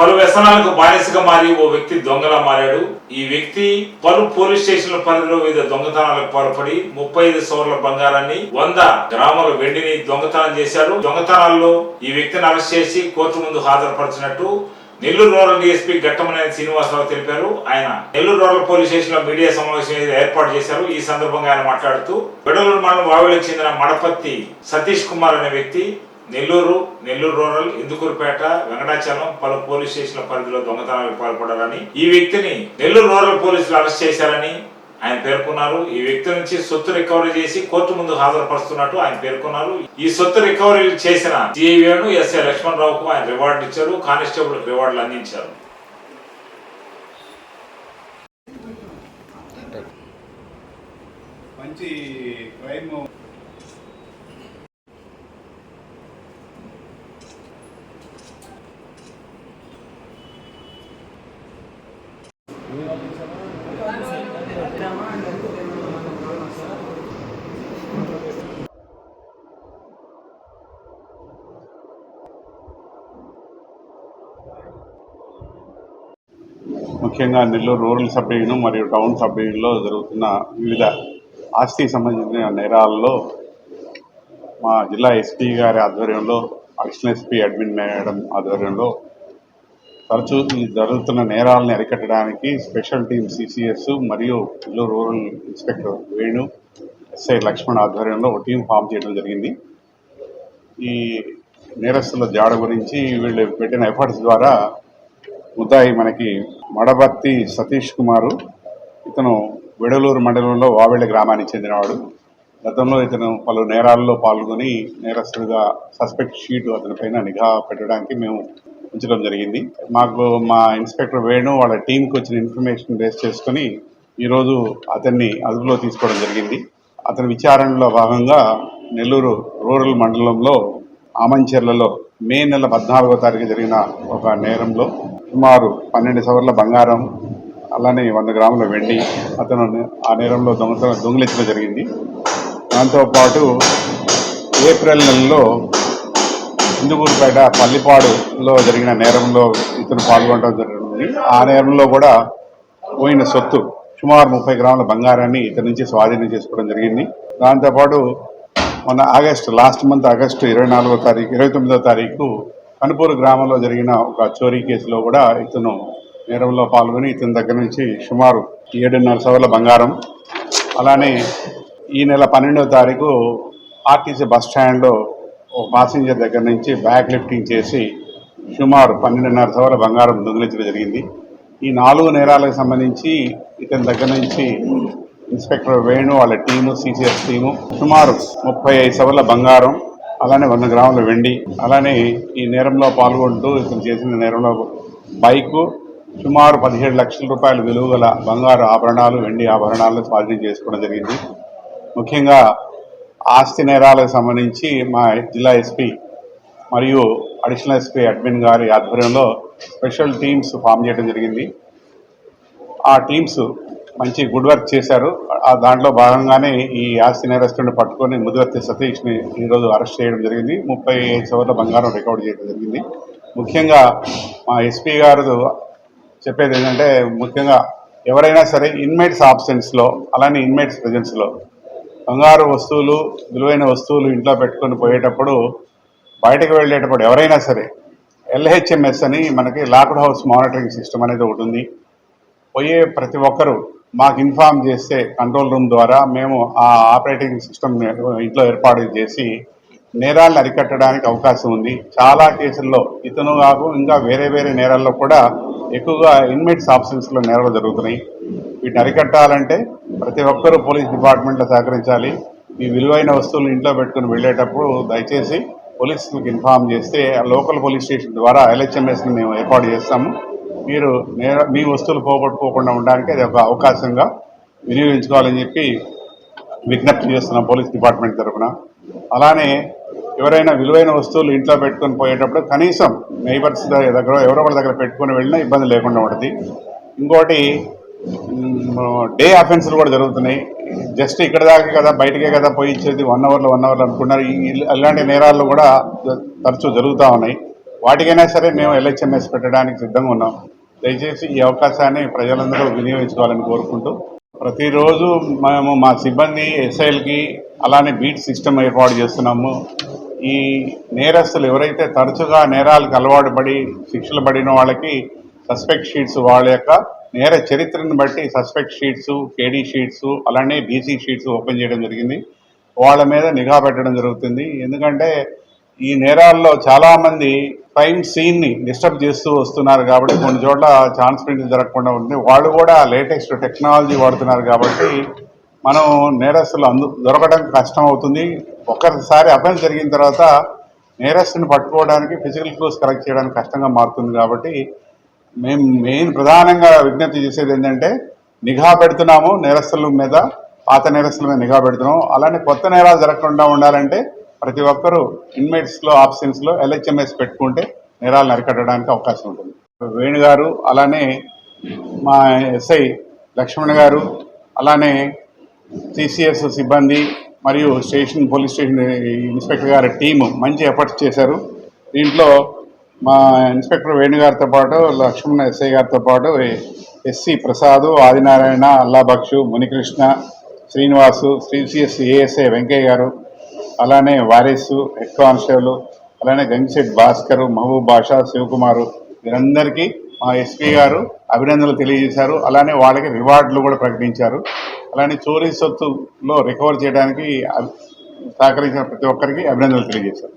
పలు వ్యసనాలకు బానిసగా మారి ఓ వ్యక్తి దొంగలా మారాడు. ఈ వ్యక్తి పలు పోలీస్ స్టేషన్ల పరిధిలో వివిధ దొంగతనాలకు పాల్పడి ముప్పై ఐదు సవర్ల బంగారాన్ని వంద గ్రాముల వెండిని దొంగతనం చేశాడు. దొంగతనాల్లో ఈ వ్యక్తిని అరెస్ట్ చేసి కోర్టు ముందు హాజరుపరిచినట్టు నెల్లూరు రూరల్ డిఎస్పీ ఘట్టమనేని శ్రీనివాసరావు తెలిపారు. ఆయన నెల్లూరు రూరల్ పోలీస్ స్టేషన్లో మీడియా సమావేశం ఏర్పాటు చేశారు. ఈ సందర్భంగా ఆయన మాట్లాడుతూ వెడలూరు మండలం వావిలకు చెందిన మడపత్తి సతీష్ కుమార్ అనే వ్యక్తి నెల్లూరు నెల్లూరు రూరల్ ఇందుకూరుపేట వెంకటాచలం పలు పోలీస్ స్టేషన్ల పరిధిలో దొంగతనాలకు పాల్పడారని ఈ వ్యక్తిని నెల్లూరు రూరల్ పోలీసులు అరెస్ట్ చేశారని ఆయన పేర్కొన్నారు. ఈ వ్యక్తి నుంచి సొత్తు రికవరీ చేసి కోర్టు ముందు హాజరుపరుస్తున్నట్టు ఆయన పేర్కొన్నారు. ఈ సొత్తు రికవరీ చేసిన జీవీను ఎస్ఐ లక్ష్మణ్ రావుకు ఆయన రివార్డు ఇచ్చారు. కానిస్టేబుల్ రివార్డులు అందించారు. మంచి క్రైమ్ ముఖ్యంగా నెల్లూరు రూరల్ సబ్ డివిజన్ మరియు టౌన్ సబ్ డివిజన్లో జరుగుతున్న వివిధ ఆస్తికి సంబంధించిన నేరాల్లో మా జిల్లా ఎస్పీ గారి ఆధ్వర్యంలో అడిషనల్ ఎస్పీ అడ్మిన్ మేడం ఆధ్వర్యంలో తరచూ ఈ జరుగుతున్న నేరాలను అరికట్టడానికి స్పెషల్ టీమ్ సిసిఎస్ మరియు ఇల్లు rural inspector Venu SI Laxman ఆధ్వర్యంలో ఒక టీం ఫామ్ చేయడం జరిగింది. ఈ నేరస్తుల జాడ గురించి వీళ్ళు పెట్టిన ఎఫర్ట్స్ ద్వారా ముద్దాయి మనకి మడబత్తి సతీష్ కుమారు ఇతను వెడలూరు మండలంలో వావెళ్ళ గ్రామానికి చెందినవాడు. గతంలో ఇతను పలు నేరాల్లో పాల్గొని నేరస్తుడిగా సస్పెక్ట్ షీట్ అతని పైన నిఘా పెట్టడానికి మేము ఉంచడం జరిగింది. మాకు మా ఇన్స్పెక్టర్ వేణు వాళ్ళ టీంకి వచ్చిన ఇన్ఫర్మేషన్ బేస్ చేసుకొని ఈరోజు అతన్ని అదుపులో తీసుకోవడం జరిగింది. అతని విచారణలో భాగంగా నెల్లూరు రూరల్ మండలంలో ఆమంచెర్లలో మే నెల పద్నాలుగో తారీఖు జరిగిన ఒక నేరంలో సుమారు పన్నెండు సవర్ల బంగారం అలానే వంద గ్రాముల వెండి అతను ఆ నేరంలో దొంగతనం దొంగిలించడం జరిగింది. దాంతోపాటు ఏప్రిల్ నెలలో ఇందుకూరుపేట పల్లిపాడులో జరిగిన నేరంలో ఇతను పాల్గొనడం జరిగింది. ఆ నేరంలో కూడా పోయిన సొత్తు సుమారు ముప్పై గ్రాముల బంగారాన్ని ఇతని నుంచి స్వాధీనం చేసుకోవడం జరిగింది. దాంతోపాటు మొన్న ఆగస్టు లాస్ట్ మంత్ ఆగస్టు ఇరవై నాలుగో తారీఖు ఇరవై తొమ్మిదో తారీఖు కనుపూరు గ్రామంలో జరిగిన ఒక చోరీ కేసులో కూడా ఇతను నేరంలో పాల్గొని ఇతని దగ్గర నుంచి సుమారు ఏడున్నర సవర్ల బంగారం అలానే ఈ నెల పన్నెండవ తారీఖు ఆర్టీసీ బస్ స్టాండ్లో ఓ పాసింజర్ దగ్గర నుంచి బ్యాక్ లిఫ్టింగ్ చేసి సుమారు పన్నెండున్నర సవర బంగారం దొంగిలించడం జరిగింది. ఈ నాలుగు నేరాలకు సంబంధించి ఇతని దగ్గర నుంచి ఇన్స్పెక్టర్ వేణు వాళ్ళ టీము సిసిఎస్ టీము సుమారు ముప్పై ఐదు సవర్ల బంగారం అలానే వంద గ్రాముల వెండి అలానే ఈ నేరంలో పాల్గొంటూ ఇతను చేసిన నేరంలో బైకు సుమారు పదిహేడు లక్షల రూపాయల విలువ గల బంగారు ఆభరణాలు వెండి ఆభరణాలను స్వాధీనం చేసుకోవడం జరిగింది. ముఖ్యంగా ఆస్తి నేరాలకు సంబంధించి మా జిల్లా ఎస్పీ మరియు అడిషనల్ ఎస్పీ అడ్మిన్ గారి ఆధ్వర్యంలో స్పెషల్ టీమ్స్ ఫామ్ చేయడం జరిగింది. ఆ టీమ్స్ మంచి గుడ్ వర్క్ చేశారు. ఆ దాంట్లో భాగంగానే ఈ ఆస్తి నేరస్తుని పట్టుకొని ముదివర్తి సతీష్ని ఈరోజు అరెస్ట్ చేయడం జరిగింది. ముప్పై ఐదు సవర్ల బంగారం రికవర్ చేయడం జరిగింది. ముఖ్యంగా మా ఎస్పీ గారు చెప్పేది ఏంటంటే ముఖ్యంగా ఎవరైనా సరే ఇన్మేట్స్ ఆబ్సెన్స్లో అలానే ఇన్మేట్స్ ప్రజెన్స్లో బంగారు వస్తువులు విలువైన వస్తువులు ఇంట్లో పెట్టుకొని పోయేటప్పుడు బయటకు వెళ్ళేటప్పుడు ఎవరైనా సరే ఎల్హెచ్ఎంఎస్ అని మనకి లాక్డ్ హౌస్ మానిటరింగ్ సిస్టమ్ అనేది ఒకటి ఉంది. పోయే ప్రతి ఒక్కరూ మాకు ఇన్ఫామ్ చేస్తే కంట్రోల్ రూమ్ ద్వారా మేము ఆ ఆపరేటింగ్ సిస్టమ్ ఇంట్లో ఏర్పాటు చేసి నేరాలను అరికట్టడానికి అవకాశం ఉంది. చాలా కేసుల్లో ఇతను కాకు ఇంకా వేరే వేరే నేరాల్లో కూడా ఎక్కువగా ఇన్మేట్స్ ఆప్షన్స్లో నేరాలు జరుగుతున్నాయి. వీటిని అరికట్టాలంటే ప్రతి ఒక్కరూ పోలీస్ డిపార్ట్మెంట్లో సహకరించాలి. ఈ విలువైన వస్తువులు ఇంట్లో పెట్టుకుని వెళ్ళేటప్పుడు దయచేసి పోలీసులకు ఇన్ఫామ్ చేస్తే ఆ లోకల్ పోలీస్ స్టేషన్ ద్వారా ఎల్హెచ్ఎంఎస్ని మేము ఏర్పాటు చేస్తాము. మీరు మీ వస్తువులు పోగొట్టుకోకుండా ఉండడానికి అది ఒక అవకాశంగా వినియోగించుకోవాలని చెప్పి విజ్ఞప్తి చేస్తున్నాం పోలీస్ డిపార్ట్మెంట్ తరఫున. అలానే ఎవరైనా విలువైన వస్తువులు ఇంట్లో పెట్టుకొని పోయేటప్పుడు కనీసం నైబర్స్ దగ్గర ఎవరో ఒకరి దగ్గర పెట్టుకొని వెళ్ళినా ఇబ్బంది లేకుండా ఉంటుంది. ఇంకోటి డే అఫెన్స్లు కూడా జరుగుతున్నాయి. జస్ట్ ఇక్కడ దాకా కదా బయటకే కదా పోయి ఇచ్చేది వన్ అవర్లో వన్ అవర్లో అనుకున్నారు ఇలాంటి నేరాలు కూడా తరచూ జరుగుతూ ఉన్నాయి. వాటికైనా సరే మేము ఎల్హెచ్ఎంఎస్ పెట్టడానికి సిద్ధంగా ఉన్నాం. దయచేసి ఈ అవకాశాన్ని ప్రజలందరూ వినియోగించుకోవాలని కోరుకుంటూ ప్రతిరోజు మేము మా సిబ్బంది ఎస్ఐలకి అలానే బీట్ సిస్టమ్ ఏర్పాటు చేస్తున్నాము. ఈ నేరస్తులు ఎవరైతే తరచుగా నేరాలకు అలవాటు పడి శిక్షలు పడిన వాళ్ళకి సస్పెక్ట్ షీట్స్ వాళ్ళ యొక్క నేర చరిత్రను బట్టి సస్పెక్ట్ షీట్స్ కేడీ షీట్స్ అలానే బీసీ షీట్స్ ఓపెన్ చేయడం జరిగింది. వాళ్ళ మీద నిఘా పెట్టడం జరుగుతుంది. ఎందుకంటే ఈ నేరాల్లో చాలామంది క్రైమ్ సీన్ని డిస్టర్బ్ చేస్తూ వస్తున్నారు కాబట్టి కొన్ని చోట్ల ఛాన్స్ ప్రింట్ జరగకుండా ఉంది. వాళ్ళు కూడా లేటెస్ట్ టెక్నాలజీ వాడుతున్నారు కాబట్టి మనం నేరస్తులు అందు దొరకడం కష్టం అవుతుంది. ఒక్కసారి అఫెన్స్ జరిగిన తర్వాత నేరస్తుని పట్టుకోవడానికి ఫిజికల్ క్లూస్ కలెక్ట్ చేయడానికి కష్టంగా మారుతుంది కాబట్టి మేము మెయిన్ ప్రధానంగా విజ్ఞప్తి చేసేది ఏంటంటే నిఘా పెడుతున్నాము నేరస్తుల మీద పాత నేరస్తుల మీద నిఘా పెడుతున్నాము. అలానే కొత్త నేరాలు జరగకుండా ఉండాలంటే ప్రతి ఒక్కరూ ఇన్మేట్స్లో ఆప్షన్స్లో ఎల్హెచ్ఎంఎస్ పెట్టుకుంటే నేరాలను అరికట్టడానికి అవకాశం ఉంటుంది. వేణు గారు అలానే మా ఎస్ఐ లక్ష్మణ్ గారు అలానే సిసిఎస్ సిబ్బంది మరియు స్టేషన్ పోలీస్ స్టేషన్ ఇన్స్పెక్టర్ గారి టీము మంచి ఎఫర్ట్స్ చేశారు. దీంట్లో మా ఇన్స్పెక్టర్ వేణుగారితో పాటు లక్ష్మణ్ ఎస్ఐ గారితో పాటు SC Prasad Adinarayana Allabakshu Munikrishna Srinivasu Sri CS ASI Venkaiah గారు అలానే వారిసు హెడ్ కానిస్టేబుల్ అలానే గంగిశెట్ భాస్కర్ మహబూబ్ బాషా శివకుమారు వీరందరికీ మా ఎస్పీ గారు అభినందనలు తెలియజేశారు. అలానే వాళ్ళకి రివార్డులు కూడా ప్రకటించారు. అలానే చోరీ సొత్తులో రికవర్ చేయడానికి సహకరించిన ప్రతి ఒక్కరికి అభినందనలు తెలియజేశారు.